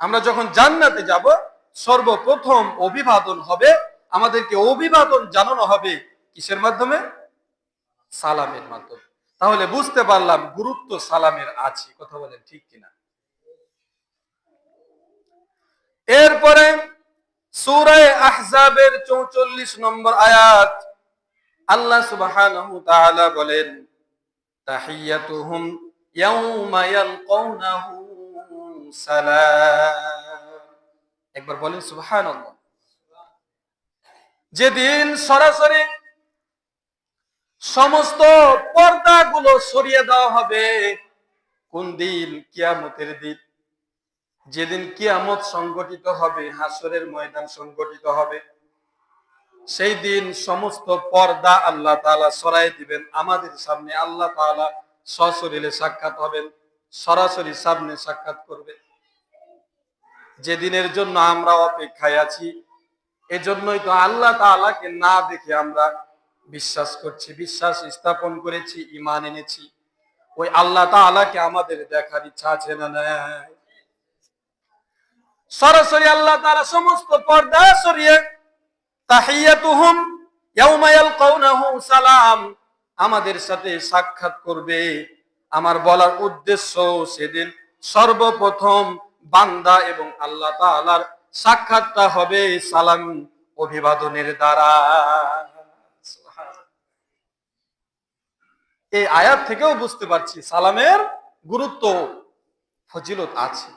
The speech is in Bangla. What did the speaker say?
আমরা যখন জান্নাতে যাব, সর্বপ্রথম অভিবাদন হবে, আমাদেরকে অভিবাদন জানানো হবে কিসের মাধ্যমে? সালামের মাধ্যমে। তাহলে বুঝতে পারলাম গুরুত্ব সালামের আছে, কথা বলেন ঠিক কিনা। এরপরে সূরায়ে আহজাবের 44 নম্বর আয়াত, আল্লাহ তাআলা বলেন, তাহিয়াতুহুম ইয়াউমা ইয়ালকাউনাহু একবার বলেন, সুবহানাল্লাহ। যেদিন সরাসরি সমস্ত পর্দাগুলো সরিয়ে দেওয়া হবে, কোন দিন? কিয়ামতের দিন। যেদিন কিয়ামত সংগঠিত হবে হাসরের ময়দান সংগঠিত হবে, সেই দিন সমস্ত পর্দা আল্লাহ তাআলা সরাই দিবেন। আমাদের সামনে আল্লাহ তাআলা সশরীরে সাক্ষাৎ হবেন। সরাসরি সামনে সাক্ষাৎ করবে। যে দিনের জন্য আমরা অপেক্ষায় আছি, এজন্যই তো আল্লাহ তাআলাকে না দেখে আমরা বিশ্বাস করছি, বিশ্বাস স্থাপন করেছি ইমান এনেছি। ওই আল্লাহ তাআলাকে আমাদের দেখার ইচ্ছা আছে না সরাসরি আল্লাহ তাআলা সমস্ত পর্দা সরিয়ে তাহিয়াতুহুম ইয়াউমা ইয়ালকাউনাহু সালাম আমাদের সাথে সাক্ষাৎ করবে। আমার বলার উদ্দেশ্য সেদিন সর্বপ্রথম বান্দা এবং আল্লাহ তালার সাক্ষাৎটা হবে সালাম অভিবাদনের দ্বারা। এই আয়াত থেকেও বুঝতে পারছি সালামের গুরুত্ব, ফজিলত আছে।